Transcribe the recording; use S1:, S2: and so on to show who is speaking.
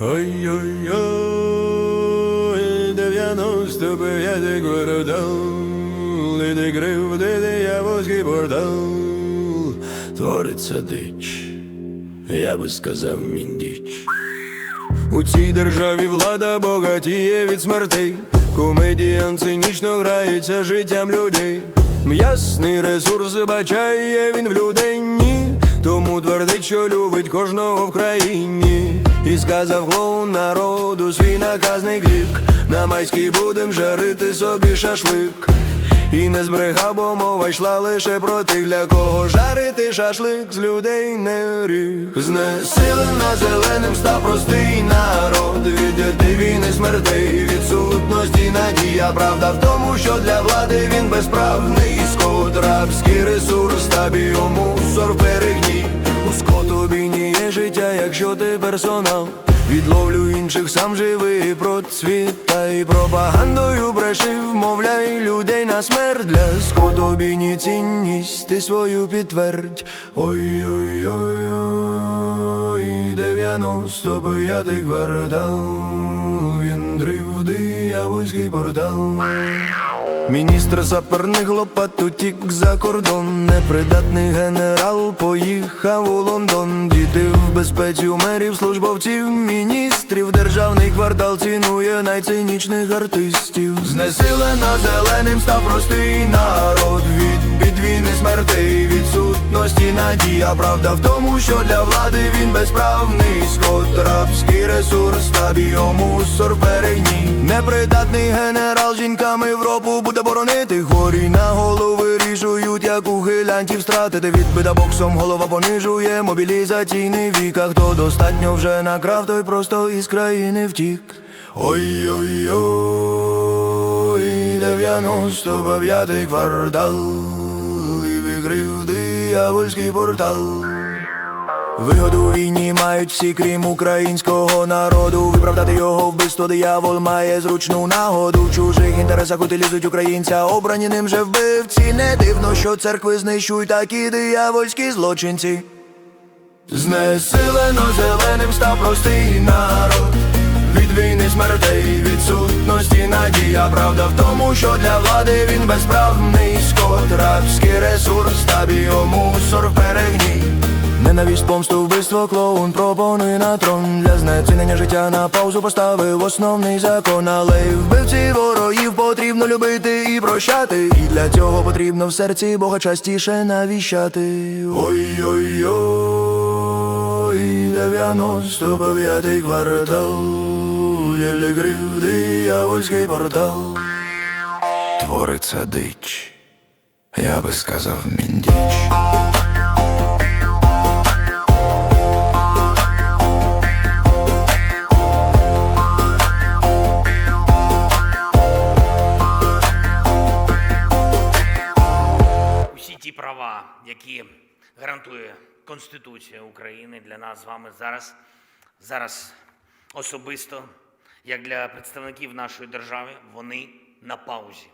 S1: Ой-ой-ой, 95 квартал, і де диявольський портал, твориться дич, я би сказав міндіч. У цій державі влада богатіє від смертей. Комедіян цинічно грається життям людей. М'ясний ресурс бачає він в людині, тому твердить, що любить кожного в країні. І сказав клоун народу свій наказний клік. На майський будем жарити собі шашлик. І не збрехав, бо мова йшла лише про тих, для кого жарити шашлик з людей не ріг. Знесилена зеленим став простий народ від війни смертей, відсутності надія. Правда в тому, що для влади він безправний скот, рабський ресурс та біомусор в берегні. тобі не є життя, якщо ти персонал. Відловлю інших, сам живий процвітай пропагандою брешив, мовляй людей на смерть для скотобіні цінність ти свою підтвердь. Ой-ой-ой, 95 квартал, він дрив диявольський портал. Міністр саперних лопат утік за кордон, непридатний генерал поїхав у Лондон. Діти в безпеці у мерів, службовців, міністрів. Державний квартал цінує найцинічних артистів. Знесилена зеленим став простий народ від під війни смертей, відсутності надія. Правда в тому, що для влади він безправний скот, рабський ресурс та біомусор в перегні. Непридатний генерал жінками Європу буде боронити. Хворі на голови рішують, як у гилянтів стратити. Відбита боксом голова понижує мобілізаційний вік. А хто достатньо вже накрав, той просто із країни втік. Ой-ой-ой, 95 квартал і викрив диявольський портал. Вигоду війні мають всі, крім українського народу. Виправдати його вбивство диявол має зручну нагоду. В чужих інтересах утилізують українця, обрані ним же вбивці. Не дивно, що церкви знищують такі диявольські злочинці. Знесилено зеленим став простий народ Від війни смертей, відсутності надія Правда в тому, що для влади він безправний скот. Рабський ресурс та біомусор в перегній Ненависть, помсту, вбивство, клоун пропонує на трон. Для знецінення життя на паузу поставив основний закон. Але вбивці ворогів потрібно любити і прощати. І для цього потрібно в серці Бога частіше навіщати. Ой-ой-ой, 95 квартал Єлі грив диявольський портал. Твориться дич, я би сказав міндіч.
S2: Усі ті права, які гарантує Конституція України для нас з вами зараз, зараз особисто, як для представників нашої держави, вони на паузі.